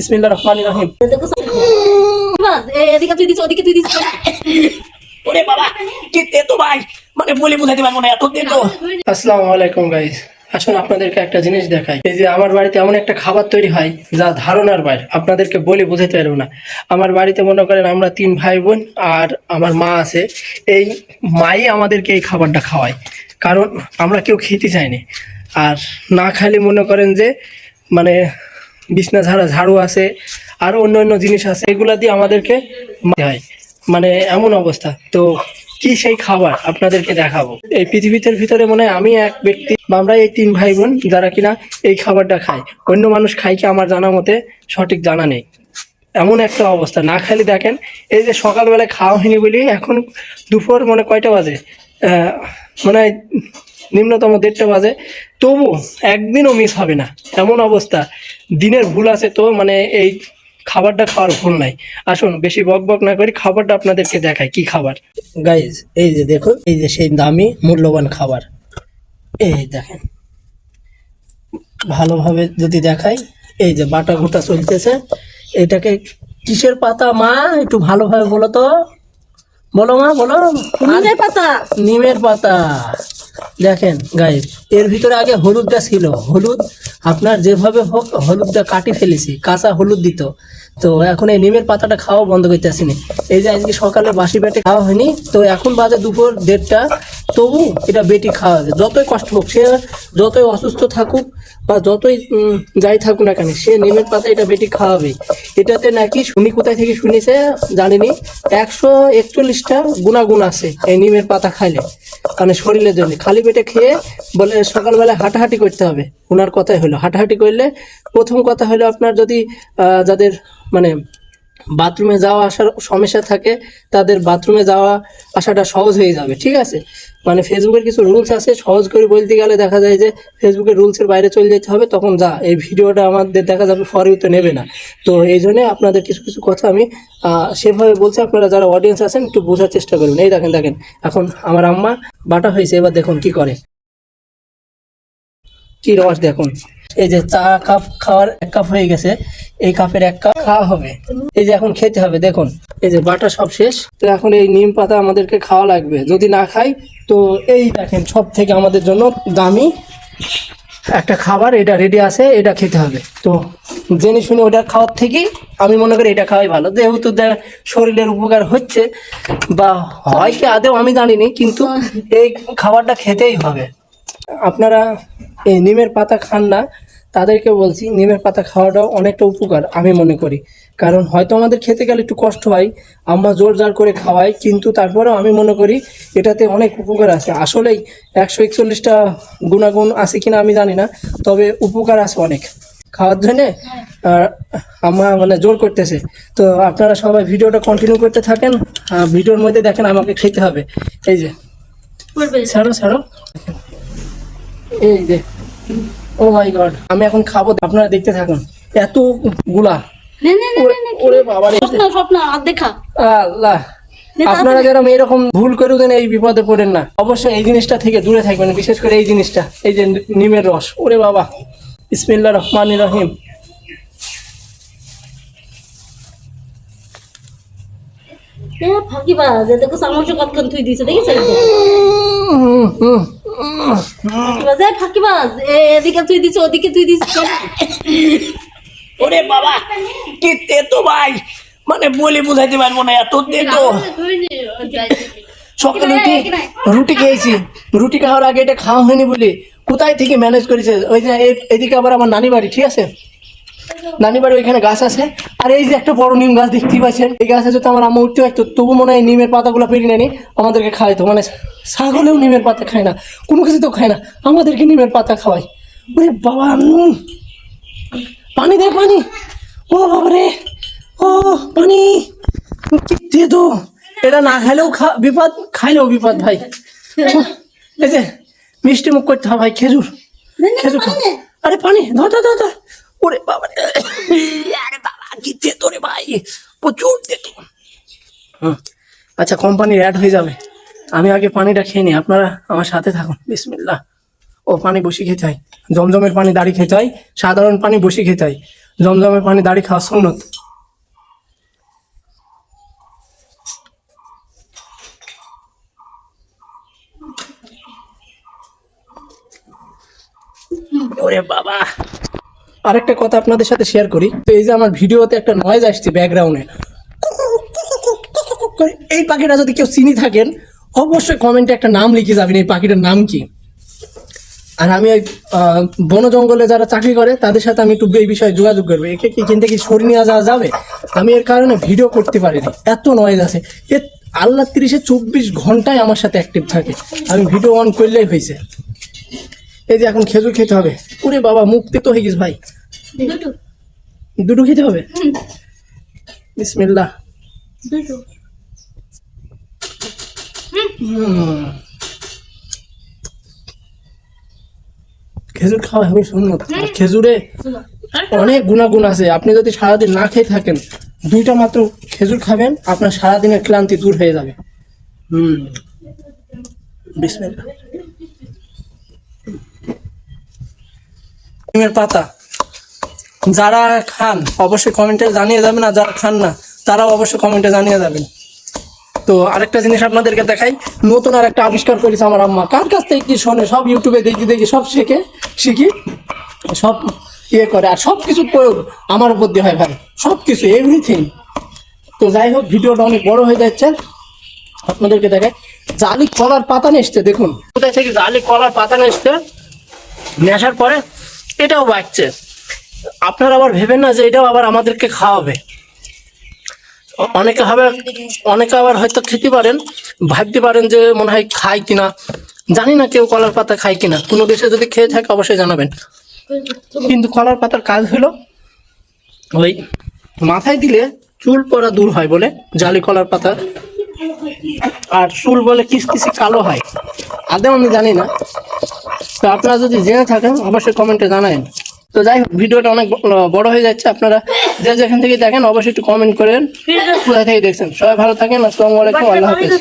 ইসমিল্লা রহমান রহিম। এদিকে তুই দিস ওদিকে তুই দিস। ওরে বাবা কি তেতো ভাই। মানে বলে বুঝাতে পারব না এত তেতো। আসসালামু আলাইকুম গাইস আসুন আপনাদেরকে একটা জিনিস দেখাই। এই যে আমার বাড়িতে এমন একটা খাবার তৈরি হয় যা ধারণার বাইরে। আপনাদেরকে বলে বোঝাতে পারব না। আমার বাড়িতে মনে করেন আমরা তিন ভাই বোন আর আমার মা আছে। এই মাই আমাদেরকে এই খাবারটা খাওয়ায়। কারণ আমরা কেউ খেতে চাইনি। আর না খাইলে মনে করেন যে মানে বিছনা ঝাড়া, ঝাড়ু আছে, আর অন্য অন্য জিনিস আছে, এগুলা দিয়ে আমাদেরকে হয়। মানে এমন অবস্থা। তো কি সেই খাবার আপনাদেরকে দেখাবো? এই পৃথিবীতে ভিতরে মনে হয় আমি এক ব্যক্তি আমরা এই তিন ভাই বোন যারা কিনা এই খাবারটা খায় অন্য মানুষ খাই কি আমার জানা মতে সঠিক জানা নেই। এমন একটা অবস্থা। না খালি দেখেন, এই যে সকালবেলায় খাওয়া হয়নি বলি এখন দুপুর মানে কয়টা বাজে? মনে নিম্নতম দেড়টা বাজে। তবু একদিনও মিস হবে না। এমন অবস্থা। দিনের ভুল আছে তো মানে এই খাবারটা খাওয়ার ভুল নাই। আসুন বেশি বক বক না করি খাবারটা আপনাদেরকে দেখাই কি খাবার? গাইজ এই যে দেখুন এই যে সেই দামি মূল্যবান খাবার। এই দেখেন। ভালোভাবে যদি দেখাই এই যে বাটা ঘুটা চলতেছে। এটাকে কিসের পাতা মা? একটু ভালোভাবে বলো তো। বলো মা বলো। নিমের পাতা। নিমের পাতা। দেখেন গাইজ এর ভিতরে আগে হলুদটা ছিল। হলুদ আপনার যেভাবে হোক হলুদটা কাটি ফেলেছি, কাঁচা হলুদ দিত। তো এখন এই নিমের পাতাটা খাওয়া বন্ধ করতে আসিনি এই যে আজকে সকালে বাসি বেটে খাওয়া হয়নি, তো এখন বাজে দুপুর দেড়টা। তবু এটা বেটি খাওয়া যায়। যতই কষ্ট হোক, সে যতই অসুস্থ থাকুক বা যতই যাই থাকুক না কেন, সে নিমের পাতা এটা বেটি খাওয়াবে। এটাতে নাকি শুনি কোথায় থেকে শুনেছে জানিনি? একশো একচল্লিশটা গুণাগুণ আছে এই নিমের পাতা খাইলে। মানে শরীরের জন্য। খালি পেটে খেয়ে বলে সকালবেলায় হাঁটাহাঁটি করতে হবে। ওনার কথাই হলো। হাঁটাহাঁটি করলে প্রথম কথা হলো আপনার যদি যাদের মানে বাথরুমে যাওয়া আসার সমস্যা থাকে, তাদের বাথরুমে যাওয়া আসাটা সহজ হয়ে যাবে, ঠিক আছে? মানে ফেসবুকের কিছু রুলস আছে, সহজ করে বলতে গেলে দেখা যায় যে ফেসবুকের রুলসের বাইরে চলে যেতে হবে, তখন যা, এই ভিডিওটা আমাদের দেখা যাবে ফর তো নেবে না। তো এই জন্যে আপনাদের কিছু কিছু কথা আমি সেভাবে বলছি, আপনারা যারা অডিয়েন্স আছেন, একটু বোঝার চেষ্টা করবেন। এই দেখেন দেখেন, এখন আমার আম্মা বাটা হয়েছে, এবার দেখুন কি করে। কি রস দেখুন। এই যে চা কাপ খাওয়ার এক কাপ হয়ে গেছে। এই কাপের এক কাপ খাওয়া হবে। এই যে এখন খেতে হবে, দেখুন। এই যে বাটা সব শেষ। তো এখন এই নিম পাতা আমাদেরকে খাওয়া লাগবে। যদি না খাই, তো এই দেখেন সব থেকে আমাদের জন্য দামি একটা খাবার। এটা রেডি আছে, এটা খেতে হবে। তো জেনে শুনে ওটা খাওয়ার থেকেই আমি মনে করি এটা খাওয়াই ভালো। যেহেতু শরীরের উপকার হচ্ছে, বা হয় কি আদেও আমি জানিনি, কিন্তু এই খাবারটা খেতেই হবে। আপনারা এই নিমের পাতা খান না। তাদেরকে বলছি নিমের পাতা খাওয়াটাও অনেকটা উপকার আমি মনে করি। কারণ হয়তো আমাদের খেতে গেলে একটু কষ্ট হয় আমরা জোর জার করে খাওয়াই কিন্তু তারপরেও আমি মনে করি এটাতে অনেক উপকার আছে। আসলেই একশো একচল্লিশটা গুণাগুণ আছে কিনা আমি জানি না তবে উপকার আছে অনেক। খাওয়ার জন্যে আর আমার মানে জোর করতেছে। তো আপনারা সবাই ভিডিওটা কন্টিনিউ করতে থাকেন ভিডিওর মধ্যে দেখেন আমাকে খেতে হবে। এই যে। ছাড়ো ছাড়ো। এই যে। ও মাই গড আমি এখন খাব আপনারা দেখতে থাকুন। এতগুলা ওরে- বাবা স্বপ্ন দেখা। আল্লাহ। আপনারা যেরকম এরকম ভুল করে দেন এই বিপদে পড়েন না। অবশ্যই এই জিনিসটা থেকে দূরে থাকবেন বিশেষ করে এই জিনিসটা। এই যে নিমের রস। ওরে বাবা। ইসমিল্লা রহমান রহিম। এ ফাঁকিবাজ এ দেখো চামচ কতক্ষণ তুই উম, উম, মানে রুটি খেয়েছি। রুটি খাওয়ার আগে এটা খাওয়া হয়নি বলে কোথায় থেকে ম্যানেজ করেছে? ওই যে এদিকে আবার আমার নানি বাড়ি, ঠিক আছে? নানি বাড়ি ওইখানে গাছ আছে। আর এই যে একটা বড় নিম গাছ দেখতেই পাচ্ছেন। এই গাছ আছে তো আমার আম্মা উঠতে একটু তবু মনে হয় নিমের পাতাগুলো পেরিয়ে নেনি আমাদেরকে খাওয়াইতো মানে ছাগলেও নিমের পাতা খায় না কোনো কিছু তো খায় না আমাদেরকে নিমের পাতা খাওয়াই ওরে বাবা পানি দে পানি। ও বাবা রে ও পানি। কি দিয়ে তো। এটা না খাইলেও খা বিপদ খাইলেও বিপদ ভাই। এই যে মিষ্টি মুখ করতে হবে ভাই খেজুর। খেজুর। আরে পানি ধর ধর। ওরে বাবা রে আরে বাবা কি তেতো রে ভাই। প্রচুর তেতো হুম। আচ্ছা কোম্পানির অ্যাড হয়ে যাবে। আমি আগে পানিটা খেয়ে নিই। আপনারা আমার সাথে থাকুন। বিসমিল্লাহ। ও, পানি বসি খেতে হয়। জমজমের পানি দাঁড়িয়ে খেতে হয়। সাধারণ পানি বসি খেতে হয়। জমজমের পানি দাড়ি খাওয়া সুন্নত। ওরে বাবা। আরেকটা কথা আপনাদের সাথে শেয়ার করি। তো এই যে আমার ভিডিওতে একটা নয়েজ আসছে ব্যাকগ্রাউন্ডে এই পাখিটা যদি কেউ চিনি থাকেন অবশ্যই কমেন্টে একটা নাম লিখে যাবেন এই পাখিটার নাম কি? আর আমি ওই বন জঙ্গলে যারা চাকরি করে তাদের সাথে আমি একটু এই বিষয়ে যোগাযোগ করব। একে কি এখান থেকে সরিয়ে নিয়ে যাওয়া যাবে? আমি এর কারণে ভিডিও করতে পারিনি। এত নয়েজ আছে। এ আল্লাহ তিরিশে চব্বিশ ঘন্টায় আমার সাথে অ্যাক্টিভ থাকে। আমি ভিডিও অন করলেই হয়েছে। এই যে এখন খেজুর খেতে হবে। ওরে বাবা মুক্তি তো হয়ে গেছে ভাই। দুটো। দুটো খেতে হবে? বিসমিল্লাহ। দুটো। খেজুর খাওয়া আমি শুনলো খেজুরে অনেক গুণাগুণ আছে। আপনি যদি সারাদিন না খেয়ে থাকেন দুইটা মাত্র খেজুর খাবেন আপনার সারাদিনের ক্লান্তি দূর হয়ে যাবে। হুম। নিমের পাতা। যারা খান অবশ্যই কমেন্টে জানিয়ে যাবেন আর যারা খান না তারাও অবশ্যই কমেন্টে জানিয়ে যাবেন। তো আরেকটা জিনিস আপনাদেরকে দেখাই। নতুন আর একটা আবিষ্কার করেছে আমার আম্মা। কার কাছ থেকে কি শোনে? সব ইউটিউবে দেখি দেখি, সব শিখে, শিখি, সব ইয়ে করে। আর সব কিছু প্রয়োগ আমার উপর দিয়ে হয় ভাই। সব কিছু এভরিথিং তো যাই হোক, ভিডিওটা অনেক বড় হয়ে যাচ্ছে। আপনাদেরকে দেখাই। জালি কলার পাতা নেসছে দেখুন। কোথায় থেকে জালি কলার পাতা নেসছে নেশার পরে এটাও বাড়ছে আপনারা আবার ভেবেন না যে এটাও আবার আমাদেরকে খাওয়াবে। অনেকে হবে অনেকে আবার হয়তো খেতে পারেন, ভাবতে পারেন যে মনে হয় খায় কিনা। জানি না কেউ কলার পাতা খায় কিনা। কোনো দেশে যদি খেয়ে থাকে, অবশ্যই জানাবেন। কিন্তু কলার পাতার কাজ হলো, ওই মাথায় দিলে চুল পরা দূর হয় বলে, জালি কলার পাতা। আর চুল বলে কিস কিসি কালো হয়। আদেও আমি জানি না। তো আপনারা যদি জেনে থাকেন, অবশ্যই কমেন্টে জানাবেন তো যাই হোক ভিডিওটা অনেক বড় হয়ে যাচ্ছে। আপনারা যে যেখান থেকে দেখেন অবশ্যই একটু কমেন্ট করেন। কোথায় থেকে দেখছেন? সবাই ভালো থাকেন। আসসালামু আলাইকুম। আল্লাহ হাফেজ।